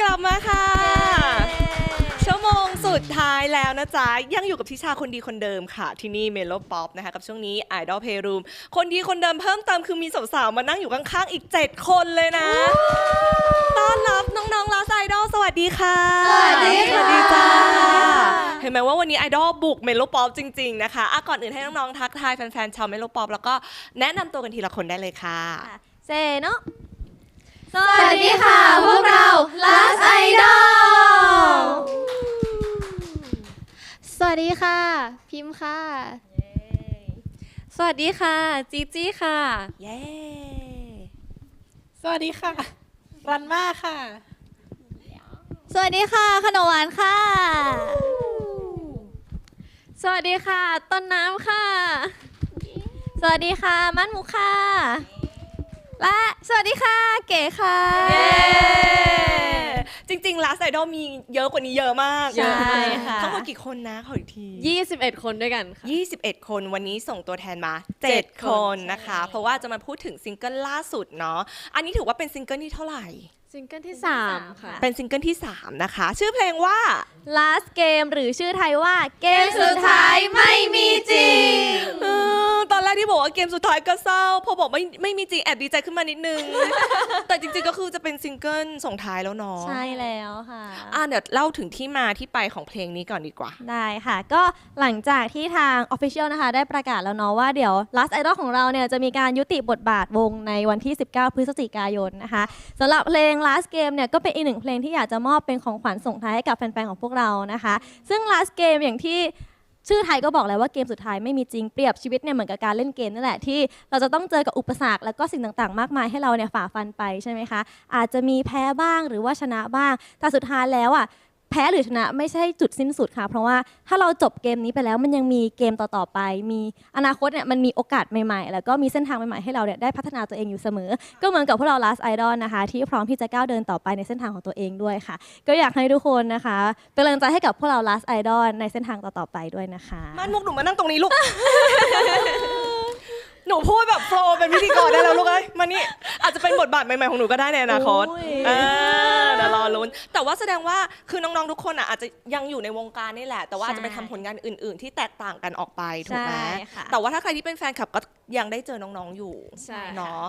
กลับมาค่ะ ชั่วโมงสุดท้ายแล้วนะจ๊ะ ยังอยู่กับทิชาคนดีคนเดิมค่ะ ที่นี่เมโลป๊อปนะคะกับช่วงนี้ Idol Playroom คนดีคนเดิมเพิ่มเติมคือมีสาวๆมานั่งอยู่ข้างๆอีก 7 คนเลยนะ ต้อนรับน้องๆลาสไอดอลสวัสดีค่ะ สวัสดีค่ะ สวัสดีจ้า เห็นไหมว่าวันนี้ไอดอลบุกเมโลป๊อปจริง ๆ นะคะอะก่อนอื่นให้น้องๆทักทายแฟนๆชาวเมโลป๊อปแล้วก็แนะนำตัวกันทีละคนได้เลยค่ะ เซโนะสวัสดีค่ะ พวก สวัสดีค่ะ พิมพ์ค่ะ สวัสดีค่ะ จีจี้ค่ะ เย้ สวัสดีค่ะ รันมาค่ะ สวัสดีค่ะ ขนมหวานค่ะ สวัสดีค่ะ ต้นน้ำค่ะ สวัสดีค่ะ มันหมูค่ะ และสวัสดีค่ะ เก๋ค่ะเย้ จริงๆ Last Idol มีเยอะกว่านี้เยอะมากใช่ค่ะ ทั้งหมดกี่คนนะขออีกที 21 คนด้วยกันค่ะ 21 คนวันนี้ส่งตัวแทนมา 7 คนนะคะ เพราะว่าจะมาพูดถึงซิงเกิลล่าสุดเนาะอันนี้ถือว่าเป็นซิงเกิลที่เท่าไหร่ ซิงเกิลที่ 3 ค่ะ เป็นซิงเกิลที่ 3 นะคะ ชื่อเพลงว่า Last Game หรือชื่อไทยว่า เกมสุดท้ายไม่มีจริงเออตอนแรกที่บอกว่าเกมสุดท้ายก็เศร้า พอบอกไม่ไม่มีจริงแอบดีใจขึ้นมานิดนึง แต่จริงๆก็คือจะเป็นซิงเกิลส่งท้ายแล้วเนาะใช่แล้วค่ะ อะเดี๋ยวเล่าถึงที่มาที่ไปของเพลงนี้ก่อนดีกว่า ได้ค่ะ ก็หลังจากที่ทาง Official นะคะ ได้ประกาศแล้วเนาะว่าเดี๋ยว Last Idol ของเราเนี่ยจะมีการยุติบทบาทวงในวันที่ 19 พฤศจิกายนนะคะสำหรับเพลง Last Game เนี่ยก็เป็นอีกหนึ่งเพลงที่อยากจะมอบเป็นของขวัญส่งท้ายให้กับแฟนๆของพวกเรานะคะ ซึ่ง Last Game อย่างที่ชื่อไทยก็บอกแล้วว่าเกมสุดท้ายไม่มีจริงเปรียบชีวิตเนี่ยเหมือนกับการเล่นเกมนั่นแหละที่เราจะต้องเจอกับอุปสรรคแล้วก็สิ่งต่างๆ มากมายให้เราเนี่ยฝ่าฟันไปใช่ไหมคะอาจจะมีแพ้บ้างหรือว่าชนะบ้างแต่สุดท้ายแล้วอะ แพ้หรือชนะไม่ใช่จุดสิ้นสุดค่ะ เพราะว่าถ้าเราจบเกมนี้ไปแล้วมันยังมีเกมต่อๆไป มีอนาคตเนี่ยมันมีโอกาสใหม่ๆ แล้วก็มีเส้นทางใหม่ๆให้เราเนี่ยได้พัฒนาตัวเองอยู่เสมอ ก็เหมือนกับพวกเรา last idol นะคะที่พร้อมที่จะก้าวเดินต่อไปในเส้นทางของตัวเองด้วยค่ะ ก็อยากให้ทุกคนนะคะเป็นกำลังใจให้กับพวกเรา last idol ในเส้นทางต่อๆไปด้วยนะคะม่านมุกหนูมานั่งตรงนี้ลูก หนูพูดแบบโฟลว์เป็นพิธีกรได้แล้วลูกเอ้ยมานี่อาจจะเป็นบทบาทใหม่ๆของหนูก็ได้ในอนาคตโอ้ยเออเดี๋ยวรอลุ้น แต่ว่าแสดงว่าคือน้องๆทุกคนอะอาจจะยังอยู่ในวงการนี่แหละ แต่ว่าอาจจะไปทำผลงานอื่น ๆ ที่แตกต่างกันออกไปถูกไหมใช่ค่ะแต่ว่าถ้าใครที่เป็นแฟนคลับก็ยังได้เจอน้องๆอยู่ใช่ค่ะ เนาะ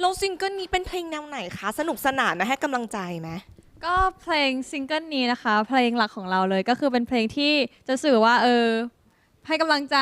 แล้วซิงเกิลนี้เป็นเพลงแนวไหนคะสนุกสนานไหมให้กำลังใจไหม ก็เพลงซิงเกิลนี้นะคะ เพลงหลักของเราเลยก็คือเป็นเพลงที่จะสื่อว่าเออ ให้กำลังใจ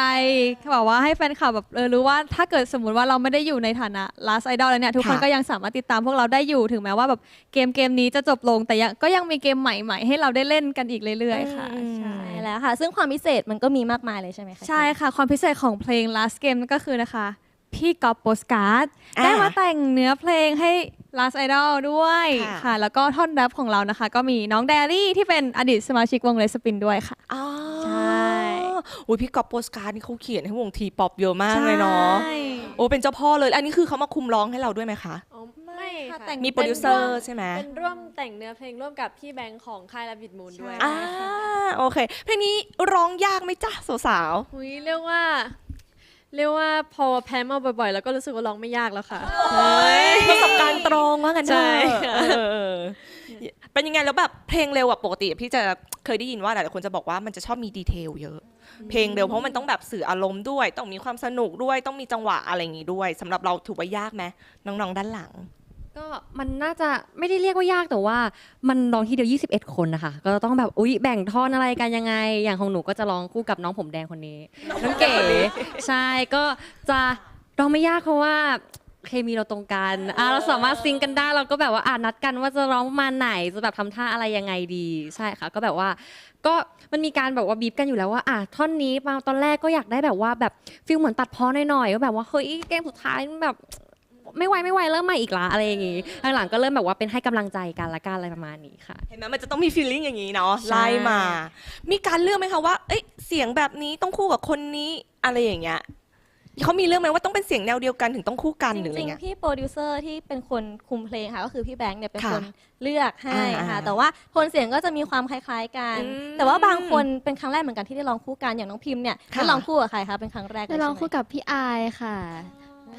แบบว่าให้แฟนคลับแบบเออรู้ว่าถ้าเกิดสมมติว่าเราไม่ได้อยู่ในฐานะ last idol แล้วเนี่ยทุกคนค่ะ ก็ยังสามารถติดตามพวกเราได้อยู่ถึงแม้ว่าแบบเกมเกมนี้จะจบลงแต่ยังก็ยังมีเกมใหม่ๆ ให้เราได้เล่นกันอีกเรื่อยๆค่ะอืมใช่ ใช่แล้วค่ะ ซึ่งความพิเศษมันก็มีมากมายเลยใช่ไหมคะใช่ค่ะ ความพิเศษของเพลง last game ก็คือนะคะ พี่ก๊อปโปสการ์ดอ่าได้มาแต่งเนื้อเพลงให้ last idol ด้วยค่ะ ค่ะ แล้วก็ท่อนแรปของเรานะคะ ก็มีน้องแดรี่ที่เป็นอดีตสมาชิกวงเลสปินด้วยค่ะ อ๋อ ใช่อุ้ยพี่กอบโปสการ์ดนี่เขาเขียนให้วงทีป๊อปเยอะมากเลยเนาะใช่โอ้เป็นเจ้าพ่อเลย อันนี้คือเขามาคุมร้องให้เราด้วยไหมคะอ๋อไม่ค่ะแต่งมีโปรดิวเซอร์ใช่ไหมเป็นร่วมแต่งเนื้อเพลงร่วมกับพี่แบงค์ของค่ายรับบิดมูลด้วยอ่าโอเคเพลงนี้ร้องยากไหมจ๊ะสาวหุยเรียกว่า เรียกว่าพอแพ้มาบ่อยๆ แล้วก็รู้สึกว่าร้องไม่ยากแล้วค่ะๆประสบการณ์ตรงว่ากันเถใช่อะค่ะเออเป็นยังไงแล้วแบบเพลงเร็วอะปกติพี่จะเคยได้ยินว่าหลายๆคนจะบอกว่ามันจะชอบมีดีเทลเยอะ เพลงเร็วเพราะมันต้องแบบสื่ออารมณ์ด้วย ต้องมีความสนุกด้วยต้องมีจังหวะอะไรอย่างงี้ด้วยสำหรับเราถือว่ายากไหมน้องๆด้านหลัง ก็มันน่าจะไม่ได้เรียกว่ายากแต่ว่า มันร้องทีเดียว 21 คนนะคะ ก็ต้องแบบอุ๊ยแบ่งท่อนอะไรกันยังไง อย่างของหนูก็จะร้องคู่กับน้องผมแดงคนนี้น้องเก๋ใช่ก็จะร้องไม่ยากเพราะว่าเคมีเราตรงกันอะเราสามารถซิงกันได้เราก็แบบว่าอ่านัดกันว่าจะร้องประมาณไหนจะแบบทำท่าอะไรยังไงดี ใช่ค่ะ ก็แบบว่า ก็มันมีการแบบว่าบีบกันอยู่แล้วว่าอะท่อนนี้มาตอนแรกก็อยากได้แบบว่าแบบฟิลเหมือนตัดพ้อหน่อยๆก็แบบว่าเฮ้ยเกมสุดท้ายมันแบบ ไม่ไหวไม่ไหวเริ่มใหม่อีกละอะไรอย่างงี้หลังๆก็เริ่มแบบว่าเป็นให้กำลังใจกันละกันอะไรประมาณนี้ค่ะ เห็นไหมมันจะต้องมีฟีลลิ่งอย่างนี้เนาะใช่ไล่มา มีการเลือกไหมคะว่า เอ้ยเสียงแบบนี้ต้องคู่กับคนนี้อะไรอย่างเงี้ยเขามีเรื่องไหมว่าต้องเป็นเสียงแนวเดียวกันถึงต้องคู่กันหรืออะไรจริงเงี้ยๆพี่โปรดิวเซอร์ที่เป็นคนคุมเพลงค่ะก็คือพี่แบงค์เนี่ยเป็นค่ะคนเลือกให้อ่าค่ะแต่ว่าโทนเสียงก็จะมีความคล้ายๆกันอืมแต่ว่าบางคนเป็นครั้งแรกเหมือนกันที่ได้ร้องคู่กันอย่างน้องพิมพ์เนี่ยค่ะได้ร้องคู่กับใครคะเป็นครั้งแรกได้ได้ลลอองงคู่คู่กับพี่อายค่ะ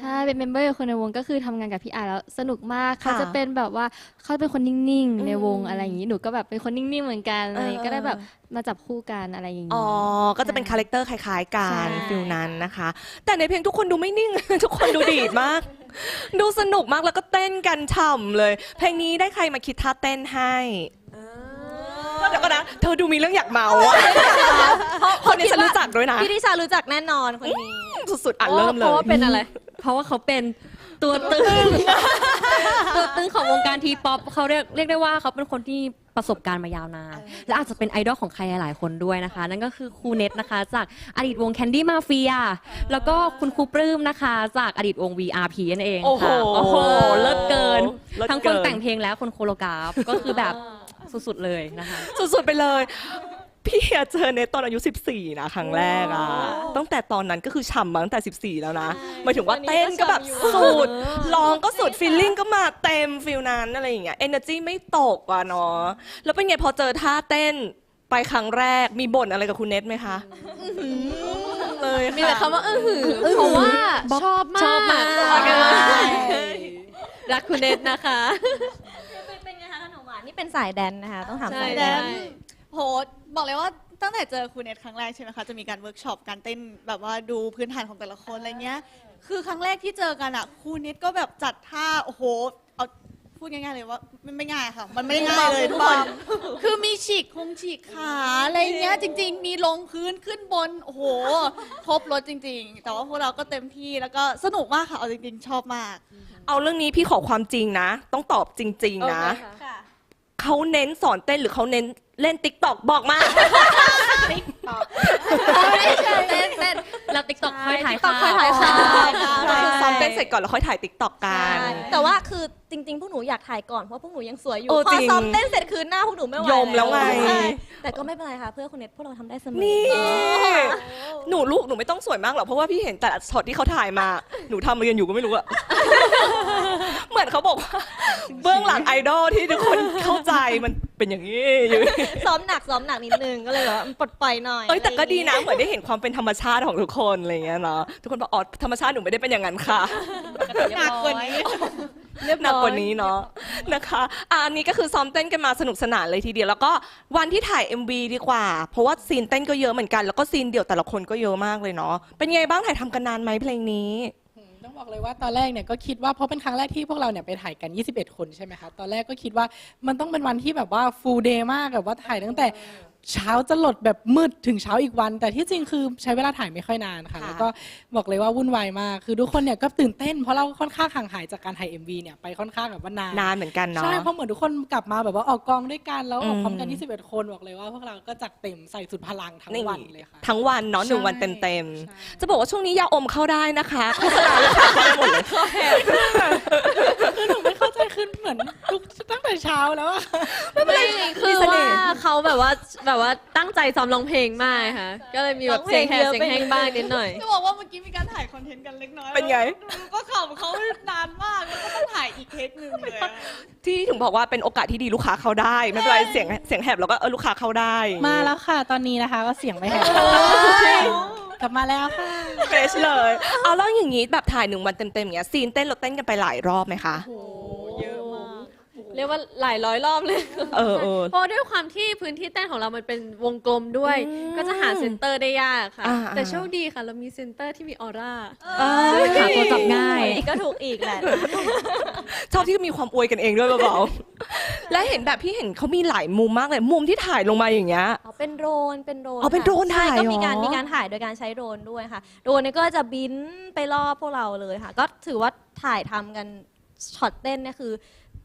ใช่เป็นเมมเบอร์คนในวงก็คือทำงานกับพี่อาร์แล้วสนุกมากเขาค่ะจะเป็นแบบว่าเขาเป็นคนนิ่งอืมๆในวงอะไรอย่างนี้หนูก็แบบเป็นคนนิ่งๆเหมือนกันอะไรอย่างงี้เออก็ได้แบบมาจับคู่กันอะไรอย่างนี้ อ๋อ ก็จะเป็นคาแรคเตอร์คล้ายๆกันใช่ ฟิลนั้นนะคะ แต่ในเพลงทุกคนดูไม่นิ่ง ทุกคนดูดีดมาก ดูสนุกมากแล้วก็เต้นกันฉ่ำเลย เพลงนี้ได้ใครมาคิดท่าเต้นให้ เดี๋ยวก็นะ เธอดูมีเรื่องอยากเมาอะคนนี้ฉันรู้จักด้วยนะ พี่ทิชารู้จักแน่นอนคนนี้สุดๆอะเริ่มเลเพราะยว่าเป็นอะไร เพราะว่าเขาเป็นตัวตึงตัวตึงของวงการทีป๊อปเขาเรียกเรียกได้ว่าเขาเป็นคนที่ประสบการณ์มายาวนาน และอาจจะเป็นไอดอลของใครหลายๆคนด้วยนะคะ นั่นก็คือครูเน็ตนะคะ จากอดีตวงแคนดี้มาเฟียแล้วก็คุณครูปลื้มนะคะ จากอดีตวง VRP นั่นเองโอ้โหค่ะโอ้โหเลิศเกินเลิศเกิน ทั้งคนแต่งเพลงและคนโคโรกราฟก็คือแบบ สุดๆเลยนะคะ สุดๆไปเลย พี่อะเจอเนตตอนอายุ 14 นะ ครั้งแรกอะตั้งแต่ตอนนั้นก็คือฉ่ำมาตั้งแต่ 14 แล้วนะหมายถึงว่าเต้นก็แบบสุดร้องก็สุดฟีลลิ่งก็มาเต็มฟิลนั้นอะไรอย่างเงี้ยเอเนอร์จีไม่ตกอะเนาะแล้วเป็นไงพอเจอท่าเต้นไปครั้งแรกมีบ่นอะไรกับคุณเนตไหมคะเลยมีแต่ค่ะคำว่าอื้อหือเพราะว่าชอบมากชอบมากรักคุณเนตนะคะเป็นไงคะข นมหวานนี่เป็นสายแดนนะคะ ต้องถามใช่สายแดแดนนโหบอกเลยว่าตั้งแต่เจอครูเน็ตครั้งแรกใช่ไหมคะ จะมีการเวิร์กช็อปการเต้นแบบว่าดูพื้นฐานของแต่ละคนอะไรเงี้ย คือครั้งแรกที่เจอกันอะครูเน็ตก็แบบจัดท่า โอ้โห เอาพูดง่ายๆเลยว่ามันไม่ง่ายค่ะ มันไม่ได้ง่ายเลยทุกคนคือมีฉีกคงฉีกขาอะไรเงี้ย จริง ๆ มีลงพื้นขึ้นบน โอ้โห ครบรถจริง ๆ แต่ว่าพวกเราก็เต็มที่แล้วก็สนุกมากค่ะ เอาจริง ๆ ชอบมาก เอาเรื่องนี้พี่ขอความจริงนะ ต้องตอบจริง ๆ นะ เขาเน้นสอนเต้นหรือเขาเน้นเล่นติ๊กตอกบอกมา เต้นเต้นแล้วติ๊กต็อกค่อยถ่าย TikTok ค่อยถ่ายค่ะก็คือซ้อมเต้นเสร็จก่อนแล้วค่อยถ่ายติ๊กตอกกันแต่ว่าคือจริง ๆ พวกหนูอยากถ่ายก่อนเพราะพวกหนูยังสวยอยู่ เออพจอริงซ้อมเต้นเสร็จคือหน้าพวกหนูไม่ไหวยมแล้วไง ใช่แต่ก็ไม่เป็นไรค่ะ เพื่อคุณเน็ตพวกเราทำได้เสมอนี่ หนูลูกหนูไม่ต้องสวยมากหรอกเพราะว่าพี่เห็นแต่ละช็อตที่เขาถ่ายมา หนูทำเรียนอยู่ก็ไม่รู้อะ เหมือนเขาบอกว่าเบื้องหลังไอดอลที่ทุกคนเข้าใจ มันเป็นอย่างนี้อยู่ ซ้อมหนักซ้อมหนักนิดนึงก็เลยแบบว่าปลดปล่อยหน่อยเอ้ยแต่ก็ดีนะอไรอย่างงี้เหมือนได้เห็นความเป็นธรรมชาติของทุกคนอะไรอย่างเงี้ยเนาะทุกคนบอกอ๋อธรรมชาติหนูไม่ได้เป็นอย่างนั้นค่ะ หนักกว่านี้ เรียบหนักกว่านี้เนาะนะคะอะอันนี้ก็คือซ้อมเต้นกันมาสนุกสนานเลยทีเดียวแล้วก็วันที่ถ่าย MV ดีกว่า เพราะว่าซีนเต้นก็เยอะเหมือนกันแล้วก็ซีนเดี่ยวแต่ละคนก็เยอะมากเลยเนาะเป็นไงบ้างถ่ายทำกันนานไหมเพลงนี้ต้อง บอกเลยว่าตอนแรกเนี่ยก็คิดว่าเพราะเป็นครั้งแรกที่พวกเราเนี่ยไปถ่ายกัน 21 คนใช่ไหมคะตอนแรกก็คิดว่ามันต้องเป็นวันที่แบบว่า full day มากแบบว่าถ่ายตั้งแต่เช้าจะหลดแบบมืดถึงเช้าอีกวัน แต่ที่จริงคือใช้เวลาถ่ายไม่ค่อยนานค่ะ ค่ะ แล้วก็บอกเลยว่าวุ่นวายมาก คือทุกคนเนี่ยก็ตื่นเต้นเพราะเราค่อนข้างห่างหายจากการถ่าย MV เนี่ยไปค่อนข้างแบบว่านาน นานเหมือนกันเนาะ ใช่ เพราะเหมือนทุกคนกลับมาแบบว่าออกกองด้วยกัน แล้วออกพร้อมกัน อืม 21 คนบอกเลยว่าพวกเราก็จัดเต็มใส่สุดพลังทั้งวันเลยค่ะ ทั้งวันเนาะหนึ่งวันเต็มใช่ ๆ จะบอกว่าช่วงนี้ยาอมเข้าได้นะคะโฆษณาลูกค้าเข้าได้หมดเลย คือหนูไม่เข้าใจ คือเหมือนทุกตั้งแต่เช้าแล้วอะ ไม่คือมีเสน่ว่าห์เขาแบบว่าแบบว่าตั้งใจซ้อมร้องเพลงมากค่ะ ก็เลยมีแบบเสียงแหบเสียงแห้งบ้างนิดหน่อย จะบอกว่าเมื่อกี้มีการถ่ายคอนเทนต์กันเล็กน้อยเป็นไงดูก็ขำเขานานมากแล้วก็ต้องถ่ายอีกเทคหนึ่งเลยอะที่ถึงบอกว่าเป็นโอกาสที่ดีลูกค้าเข้าได้ ไม่เป็นไรเสียงเสียงแหบแล้วก็เออลูกค้าเข้าได้มาแล้วค่ะ ตอนนี้นะคะก็เสียงไม่แหบกลับมาแล้วค่ะเฟรชเลยเอาแล้วอย่างนี้แบบถ่ายหนึ่งวันเต็มๆอย่างเงี้ยซีนเต้นเราเต้นกันไปหลายรอบไหมคะ เรียกว่าหลายร้อยรอบเลย เออเออ เพราะด้วยความที่พื้นที่เต้นของเรามันเป็นวงกลมด้วย อืมก็จะหาเซนเตอร์ได้ยากค่ะ อ่า แต่อ่าโชคดีค่ะ เรามีเซนเตอร์ที่มีออร่าหาตัวจับง่าย ก็ถูกอีกแหละ ชอบที่มีความอวยกันเองด้วยเบาๆ และเห็นแบบพี่เห็นเขามีหลายมุมมากเลย มุมที่ถ่ายลงมาอย่างเงี้ย อ๋อเป็นโดรนเป็นโดรนอ๋อเป็นโดรนค่ะถ่ายใช่ก็มีการเหรอ มีการถ่ายโดยการใช้โดรนด้วยค่ะโดรนเนี่ยก็จะบินไปรอบพวกเราเลยค่ะ ก็ถือว่าถ่ายทำกันช็อตเต้นเนี่ยคือ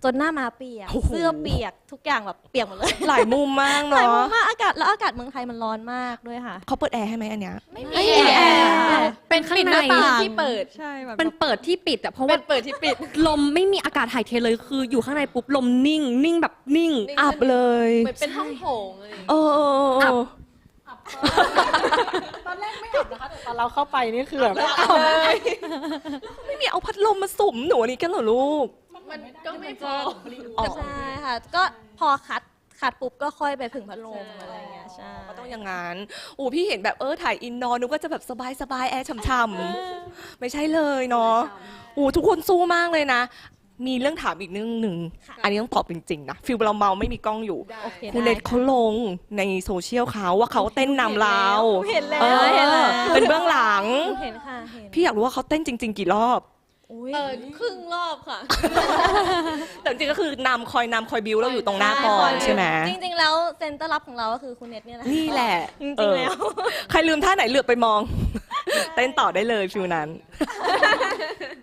จนหน้ามาเปียกโอ้โห เสื้อเปียกทุกอย่างแบบเปียกหมดเลยหลายมุมมากหลายเนาะมุมมากอากาศแล้วอากาศเมืองไทยมันร้อนมากด้วยค่ะ เขาเปิดแอร์ให้ไหมอันเนี้ย ไม่ไม่มีแอร์ค่ะเป็นข้างในที่เปิดใช่แบบเป็นเปิดที่ปิดอะเพราะเป็ว่านเปิดที่ปิด ลมไม่มีอากาศถ่ายเทเลยคืออยู่ข้างในปุ๊บลมนิ่ง นิ่งแบบนิ่ง อับเลยเหมือนเป็นห้องโถงเลย เออเออเออเออตอนแรกไม่อับนะคะแต่ตอนเราเข้าไปนี่คือแบบ ไม่มีเอาพัดลมมาสุ่มหนูอันนี้กันเหรอลูก มันก็ไม่พออ๋อใช่ค่ะ ก็พอคัดขัดปุ๊บก็ค่อยไปผึ่งพัดลมอะไรอย่างเงี้ยใช่ก็ต้องอย่างนั้นอูพี่เห็นแบบเออถ่ายอินนอนนึกว่าจะแบบสบายสบายๆแอร์ฉ่ำๆไม่ใช่เลยเนาะอูทุกคนสู้มากเลยนะ มีเรื่องถามอีกเรื่องหนึ่ง อันนี้ต้องตอบจริงๆนะฟิลเราเมาไม่มีกล้องอยู่โอเคคุณเน็ตเขาลงในโซเชียลเขาว่าเขาเต้นนำเราเห็นแล้เอวอเห็นแล้วเป็นเบื้องหลังเห็นค่ะเห็นพี่อยากรู้ว่าเขาเต้นจริง ๆ กี่รอบอุ๊ย เออครึ่งรอบค่ะ แต่จริงๆก็คือนำคอยนำคอยบิวเราอยู่ตรงหน้าก่อนใช่ไหมจริงๆ แล้วเซนเตอร์รับของเราก็คือคุณเน็ตเนี่ยแหละนี่แหละจริงๆเออแล้วใครลืมท่าไหนเหลือบไปมอง เต้นต่อได้เลยฟิลนั้น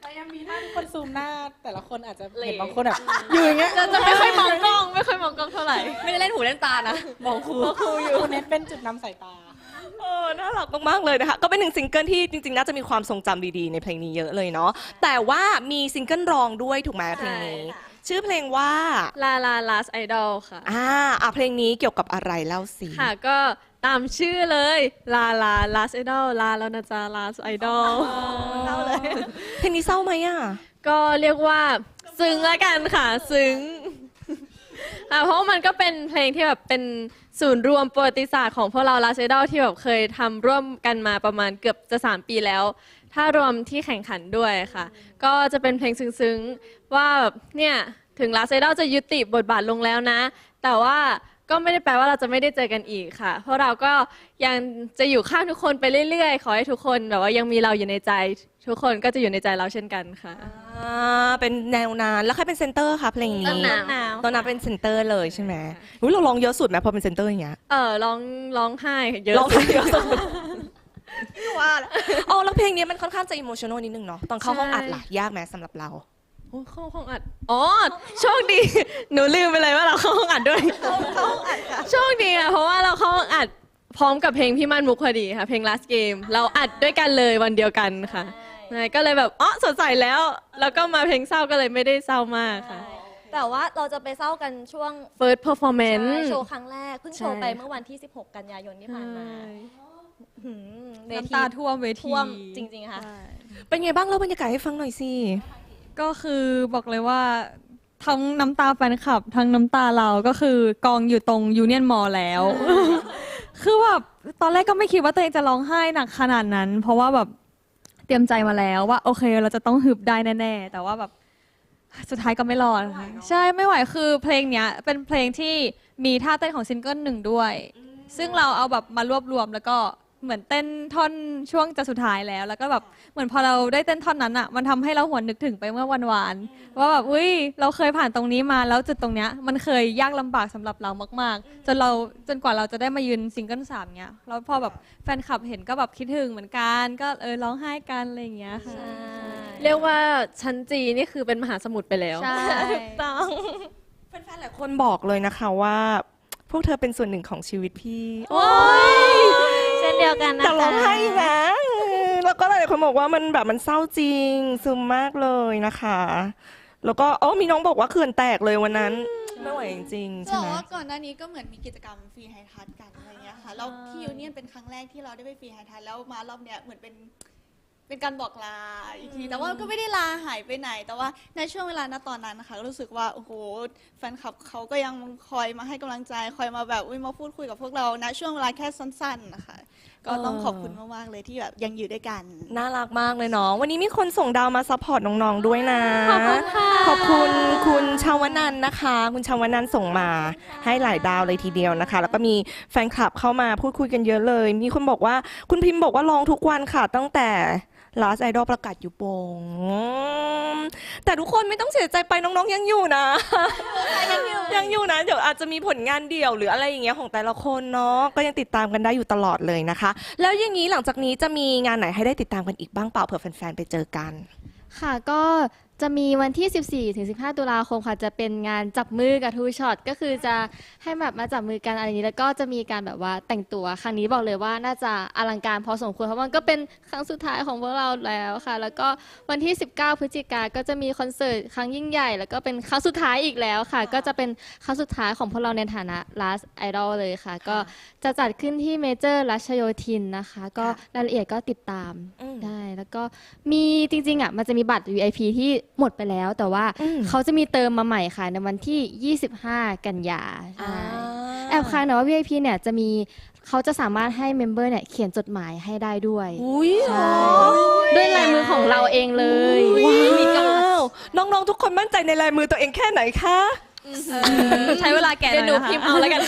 แต่ยังมีท่าที่คนซูมหน้า แต่ละคนอาจจะเห็นบางคนแบบอยู่อย่างเงี้ยจะจะไม่ค่อยมองกล้อง ไม่ค่อยมองกล้องเท่าไหร่ ไม่ได้เล่นหูเล่นตานะมองครูคุณเน็ตเป็นจุดนำสายตา เออน่ารักมากๆเลยนะคะ ก็เป็นหนึ่งซิงเกิลที่จริงๆ น่าจะมีความทรงจำดีๆ ในเพลงนี้เยอะเลยเนาะแต่ว่ามีซิงเกิลรองด้วยถูกไหมเพลงนี้ชื่อเพลงว่าลาลา last idol ค่ะ อ่าอะเพลงนี้เกี่ยวกับอะไรเล่าสิ ค่ะก็ตามชื่อเลยลาลา last idol ลาแล้วนะจ๊ะ last idol เล่าเลยเพลงนี้เศร้าไหมอะ ก็เรียกว่าซึ้งละกันค่ะ ซึ้ง อะเพราะว่ามันก็เป็นเพลงที่แบบเป็นศูนย์รวมประวัติศาสตร์ของพวกเราลาเซดอที่แบบเคยทำร่วมกันมาประมาณเกือบจะ 3 ปีแล้ว ถ้ารวมที่แข่งขันด้วยค่ะ ก็จะเป็นเพลงซึ้งๆ ว่าแบบเนี่ย ถึงลาเซดอจะยุติบทบาทลงแล้วนะ แต่ว่า ก็ไม่ได้แปลว่าเราจะไม่ได้เจอกันอีกค่ะ เพราะเราก็ยังจะอยู่ข้างทุกคนไปเรื่อยๆ ขอให้ทุกคนแบบว่ายังมีเราอยู่ในใจ ทุกคนก็จะอยู่ในใจเราเช่นกันค่ะ อ่าเป็นแนวนานแล้วใครเป็นเซนเตอร์คะเพลงนี้ต้นหนาวหนาวตอนนั้นเป็นเซนเตอร์เลยใช่ไหมอุ๊ยเราร้องเยอะสุดไหมพอเป็นเซนเตอร์อย่างเงี้ยเออร้องร้องไห้เยอะร้องเยอะสุดว่าแล้วอ๋อแล้วเพลงนี้มันค่อนข้างจะอิโมชั่นอลนิดนึงเนาะตอนเข้าห้องอัดล่ะยากไหมสำหรับเรา โอ้เข้าห้องอัด อ๋อ โชคดี หนูลืมไปเลยว่าเราเข้าห้องอัดด้วยโชคดีค่ะ เพราะว่าเราเข้าห้องอัดพร้อมกับเพลงพี่มันมุกพอดีค่ะ เพลง last game เราอัดด้วยกันเลยวันเดียวกันค่ะใช่ก็เลยแบบอ๋อสดใสแล้ว แล้วก็มาเพลงเศร้าก็เลยไม่ได้เศร้ามากค่ะ แต่ว่าเราจะไปเศร้ากันช่วง first performance ใช่โชว์ครั้งแรกเพิ่งโชว์ไปใช่เมื่อวันที่ 16 กันยายนที่ผ่านมาหืมเวทีน้ำตาท่วมเวทีท่วมจริง ๆ ค่ะ เป็นไงบ้างเล่าบรรยากาศให้ฟังหน่อยสิ ก็คือบอกเลยว่าทั้งน้ำตาแฟนคลับ ทั้งน้ำตาเราก็คือกองอยู่ตรงยูเนียนมอลแล้ว คือแบบตอนแรกก็ไม่คิดว่าตัวเองจะร้องไห้หนักขนาดนั้น เพราะว่าแบบเตรียมใจมาแล้วว่าโอเคเราจะต้องฮึบได้แน่ๆแต่ว่าแบบสุดท้ายก็ไม่รอดค่ะใช่ไม่ไหวคือเพลงเนี้ยเป็นเพลงที่มีท่าเต้นของซิงเกิลหนึ่งด้วย ซึ่งเราเอาแบบมารวบรวมแล้วก็ เหมือนเต้นท่อนช่วงจะสุดท้ายแล้ว แล้วก็แบบเหมือนพอเราได้เต้นท่อนนั้นอะ มันทำให้เราหวนนึกถึงไปเมื่อวันวานๆว่าแบบอุ้ยเราเคยผ่านตรงนี้มาแล้วจุดตรงเนี้ยมันเคยยากลำบากสำหรับเรามาก ๆ จนเราจนกว่าเราจะได้มายืนซิงเกิลสามเนี้ยแล้วพอแบบแฟนคลับเห็นก็แบบคิดถึงเหมือนกัน ก็เออร้องไห้กันอะไรอย่างเงี้ยค่ะเรียกว่าชั้นจีนี่คือเป็นมหาสมุทรไปแล้วใช่ต้องแฟนๆหลายคนบอกเลยนะคะว่า พวกเธอเป็นส่วนหนึ่งของชีวิตพี่โอ้ยเช่นเดียวกันนะคะแต่ร้องไห้นะแล้วก็หลายคนบอกว่ามันแบบมันเศร้าจริง ซึมมากเลยนะคะ แล้วก็อ๋อมีน้องบอกว่าเขื่อนแตกเลยวันนั้นไม่ไหวจริงๆจะใช่บอไหกมว่าก่อนหน้านี้ก็เหมือนมีกิจกรรมฟรีไฮทัชกันอะไรเงี้ยค่ะแล้วที่ยูเนียนเป็นครั้งแรกที่เราได้ไปฟรีไฮทัชแล้วมารอบเนี้ยเหมือนเป็น เป็นการบอกลาอีกที แต่ว่าก็ไม่ได้ลาหายไปไหน แต่ว่าในช่วงเวลาณตอนนั้นนะคะก็รู้สึกว่าโอ้โหแฟนคลับเขาก็ยังคอยมาให้กำลังใจ คอยมาแบบอุ้ยมาพูดคุยกับพวกเราณช่วงเวลาแค่สั้น ๆนะคะ ก็ต้องขอบคุณมากๆเลยที่แบบยังอยู่ด้วยกัน น่ารักมากเลยเนาะวันนี้มีคนส่งดาวมาซัพพอร์ตน้องๆด้วยนะขอบคุณค่ะ ขอบคุณคุณชาวนันท์นะคะ คุณชาวนันท์ส่งมาให้หลายดาวเลยทีเดียวนะคะ แล้วก็มีแฟนคลับเข้ามาพูดคุยกันเยอะเลย มีคนบอกว่าคุณพิมพ์บอกว่าร้องทุกวันค่ะ ตั้งแต่ Last Idol ประกาศอยู่โปงแต่ทุกคนไม่ต้องเสียใจไปน้องๆยังอยู่นะยังอยู่นะ เดี๋ยวอาจจะมีผลงานเดี่ยวหรืออะไรอย่างเงี้ยของแต่ละคนเนาะก็ยังติดตามกันได้อยู่ตลอดเลยนะคะ แล้วอย่างนี้หลังจากนี้จะมีงานไหนให้ได้ติดตามกันอีกบ้างเปล่าเผื่อแฟนๆไปเจอกัน ค่ะก็ จะมีวันที่ 14 ถึง 15 ตุลาคมค่ะ จะเป็นงานจับมือกับทูช็อตก็คือจะให้แบบมาจับมือกันอะไรอย่างนี้ แล้วก็จะมีการแบบว่าแต่งตัวครั้งนี้บอกเลยว่าน่าจะอลังการพอสมควรเพราะมันก็เป็นครั้งสุดท้ายของพวกเราแล้วค่ะ แล้วก็วันที่ 19 พฤศจิกาก็จะมีคอนเสิร์ตครั้งยิ่งใหญ่ แล้วก็เป็นครั้งสุดท้ายอีกแล้วค่ะ ก็จะเป็นครั้งสุดท้ายของพวกเราในฐานะ last idol เลยค่ะ ก็จะจัดขึ้นที่เมเจอร์รัชโยธินนะคะ ก็รายละเอียดก็ติดตามอืมได้ แล้วก็มีจริงๆอะมันจะมีบัตร VIP ที่ หมดไปแล้ว แต่ว่าอืมเขาจะมีเติมมาใหม่ค่ะ ในวันที่ 25 กันยาอ่าใช่แอบค้างหน่อยว่า VIP เนี่ยจะมีเขาจะสามารถให้เมมเบอร์เนี่ยเขียนจดหมายให้ได้ด้วยอุ้ยใช่ด้วยลายมือของเราเองเลยว้าวน้องๆทุกคนมั่นใจในลายมือตัวเองแค่ไหนคะใช้เวลาแกะหเดี๋ยน่วอยหนูนะคะพิมพ์เอาแล้วกัน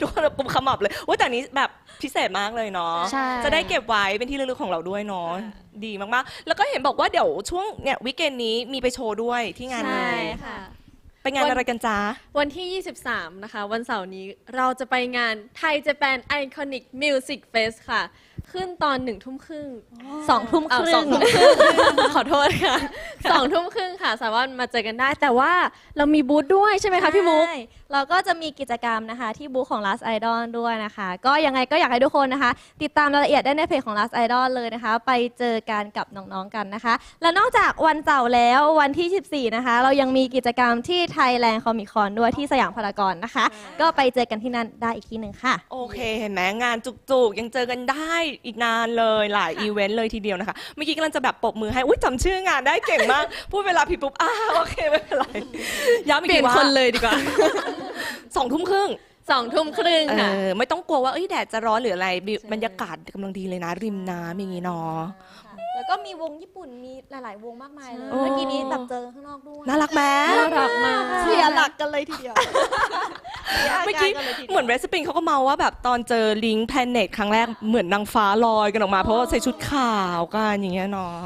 ทุกคนแบบกุมขมับเลยว่าแต่อันนี้แบบพิเศษมากเลยเนาะ ใช่ จะได้เก็บไว้เป็นที่ระลึกของเราด้วยเนาะ ดีมากๆ แล้วก็เห็นบอกว่าเดี๋ยวช่วงเนี่ยวิกเกนนี้มีไปโชว์ด้วยที่งานเลใช่ยค่ะ ไปงานอะไรกันจ๊ะ วันที่ 23 นะคะ วันเสาร์นี้เราจะไปงานไทยเจแปนไอคอนิกมิวสิกเฟสค่ะ ขึ้นตอนหนึ่งทุ่มครึ่งสองทุ่มคอ้าวรึ่สองงทุ่มครึ่งขอโทษค่ะสองทุ่มครึ่งค่ะ สามารถมาเจอกันได้ แต่ว่าเรามีบูธด้วยใช่ไหมคะพี่มุกใช่เราก็จะมีกิจกรรมนะคะ ที่บูธของ Last Idol ด้วยนะคะ ก็ยังไงก็อยากให้ทุกคนนะคะ ติดตามรายละเอียดได้ในเพจของ Last Idol เลยนะคะ ไปเจอกันกับน้องๆกันนะคะ แล้วนอกจากวันเสาร์แล้ววันที่ 14 นะคะ เรายังมีกิจกรรมที่ Thailand Comic Con ด้วยที่สยามพารากอนนะคะ ก็ไปเจอกันที่นั่นได้อีกทีหนึ่งค่ะ โอเคเห็นไหมงานจุกๆยังเจอกันได้อีกนานเลยหลายอีเวนต์เลยทีเดียวนะคะเมื่อกี้กำลังจะแบบปรบมือให้อุ้ยจำชื่องานได้เก่งมาก พูดเวลาผิดปุ๊บอ้าโอเคไม่เป็นไรย้ำอีกเปลี่ทียนว่าคนเลยดีกว่า สองทุ่มครึ่ง สองทุ่มครึ่งเอค่ะอไม่ต้องกลัวว่าเอ้ยแดดจะร้อนหรืออะไรบิบรรยากาศกำลังดีเลยนะ ริมน้ำอย่างงี้เนาะแล้วก็มีวงญี่ปุ่นมีหลาย ๆ วงมากมายเลยโอ้เมื่อกี้นี้แบบเจอข้างนอกด้วย น่ารักไหมน่ารักมากเชียร์หลักกันเลยทีเดียว เมื่อกี้เหมือนเรสปิงเขาก็เมาว่าแบบตอนเจอลิงแพนเน็ตครั้งแรกเหมือนนางฟ้าลอยกันออกมา เพราะว่าใส่ชุดขาวกันอย่างเงี้ยเนาะ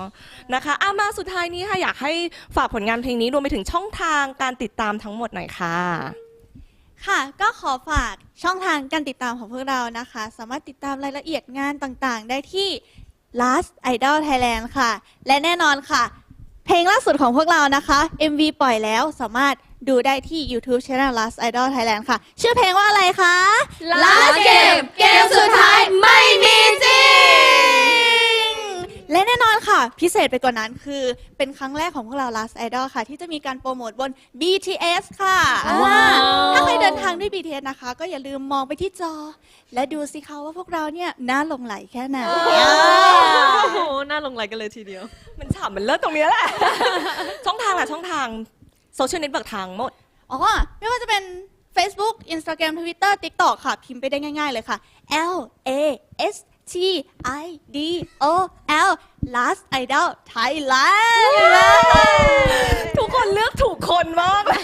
นะคะอะมาสุดท้ายนี้ค่ะอยากให้ฝากผลงานเพลงนี้รวมไปถึงช่องทางการติดตามทั้งหมดหน่อยค่ะ ค่ะ ก็ขอฝากช่องทางการติดตามของพวกเรานะคะ สามารถติดตามรายละเอียดงานต่างๆ ได้ที่ Last Idol Thailand ค่ะ และแน่นอนค่ะ เพลงล่าสุดของพวกเรานะคะ MV ปล่อยแล้วสามารถ ดูได้ที่ YouTube Channel Last Idol Thailand ค่ะ ชื่อเพลงว่าอะไรคะ Last Game เกมสุดท้ายไม่มีจริง และแน่นอนค่ะ พิเศษไปกว่านั้นคือเป็นครั้งแรกของพวกเรา Last Idol ค่ะ ที่จะมีการโปรโมทบน BTS ค่ะอ่าถ้าใครเดินทางด้วย BTS นะคะ ก็อย่าลืมมองไปที่จอ และดูสิคะว่าพวกเราเนี่ยน่าหลงไหลแค่ไหน โอ้โหน่าลงไหลกันเลยทีเดียว มันฉ่ำมันเลิศตรงเนี้ยแหละ ช่องทางล่ะช่องทาง โซเชียลเน็ตเวิร์กทางหมด อ๋อ ไม่ว่าจะเป็น Facebook Instagram Twitter TikTok ค่ะ พิมพ์ไปได้ง่าย ๆ เลยค่ะ L A S T I D O L Last Idol Thailand ทุกคนเลือกถูกคนมากเลย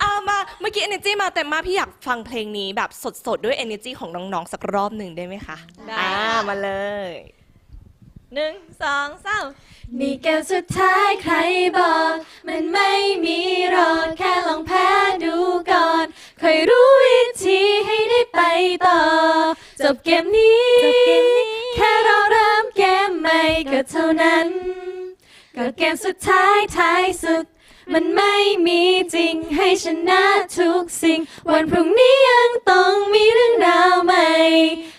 เอามาเมื่อกี้ energy มาเต็มมากพี่อยากฟังเพลงนี้แบบสดๆ ด้วย energy ของน้อง ๆ สักรอบหนึ่งได้ไหมคะ ได้ อ่า มาเลยหนึ่งสองสามนี่แก้วสุดท้ายใครบอก นั้น ก็เกมสุดท้ายท้ายสุด มันไม่มีจริงให้ชนะทุกสิ่ง วันพรุ่งนี้ยังต้องมีเรื่องราวใหม่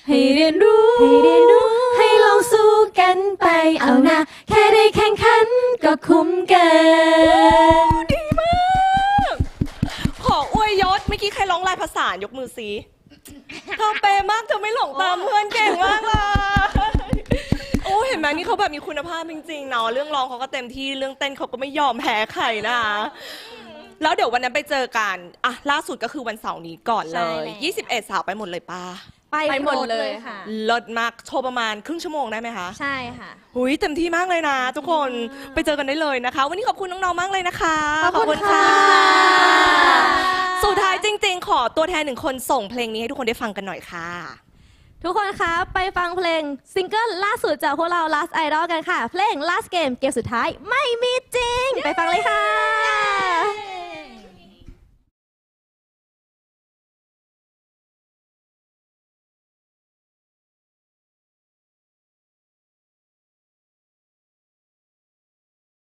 ให้เรียนรู้ให้เรียนรู้ ให้ลองสู้กันไปเอานะ แค่ได้แข่งขันก็คุ้มเกินดีมาก ขออวยยศเมื่อกี้ใครร้องลายภาษายกมือสิเธอเปย์มากเธอไม่หลงตามเพื่อนเก่งมากเลย ห็นไหมนี่เขาแบบมีคุณภาพจริงๆเนาะเรื่องร้องเขาก็เต็มที่เรื่องเต้นเขาก็ไม่ยอมแพ้ใครนะคะแล้วเดี๋ยววันนั้นไปเจอกันอะล่าสุดก็คือวันเสาร์นี้ก่อนเลยใช่แล้ว21 สาวไปหมดเลยป้าไปหมดเลยค่ะลดมากโชว์ประมาณครึ่งชั่วโมงได้ไหมคะ ใช่ค่ะ หุยเต็มที่มากเลยนะ ทุกคนไปเจอกันได้เลยนะคะ วันนี้ขอบคุณน้องๆมากเลยนะคะ ขอบคุณค่ะ สุดท้ายจริง ๆ ขอตัวแทนหนึ่งคนส่งเพลงนี้ให้ทุกคนได้ฟังกันหน่อยค่ะ ทุกคนคะ ไปฟังเพลงซิงเกิลล่าสุดจากพวกเรา Last Idol กันค่ะ เพลง Last Game เกมสุดท้ายไม่มีจริง ไปฟังเลยค่ะ